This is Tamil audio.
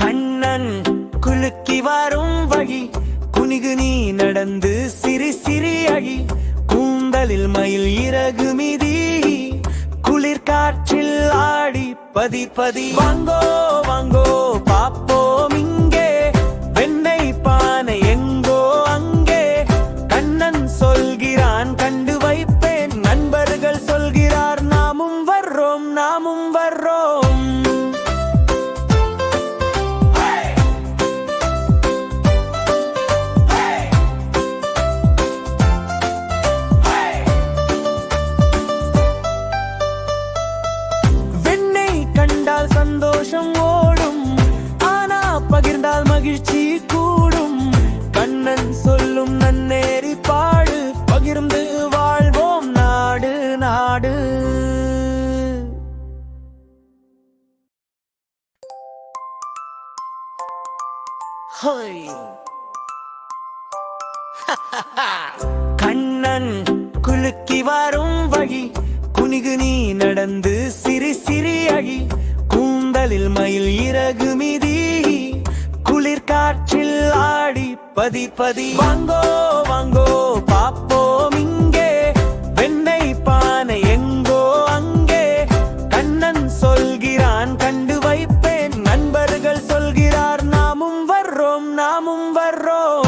கண்ணன் குலுக்கி வரும் வழி குனிகு நீ நடந்து சிரி சிரி அழி கூந்தலில் மயில் இறகு மிதி குளிர் காற்றில் ஆடி பதி பதி. வாங்கோ வாங்கோ பாப்போம் இங்கே வெண்ணெய் பானை எங்கோ அங்கே கண்ணன் சொல்கிறான் கண்டு நாமும் வர்றோம். வெண்ணை கண்டால் சந்தோஷம் ஓடும். ஆனா பகிர்ந்தால் மகிழ்ச்சி கண்ணன் குலுக்கி வரும் வழி குனிகு நீ நடந்து சிறு சிறு அழி கூந்தலில் மயில் இறகு மிதி குளிர் காற்றில் ஆடி பதி பதி. வாங்கோ வாங்கோ பாப்போ நாமும் வர்றோம்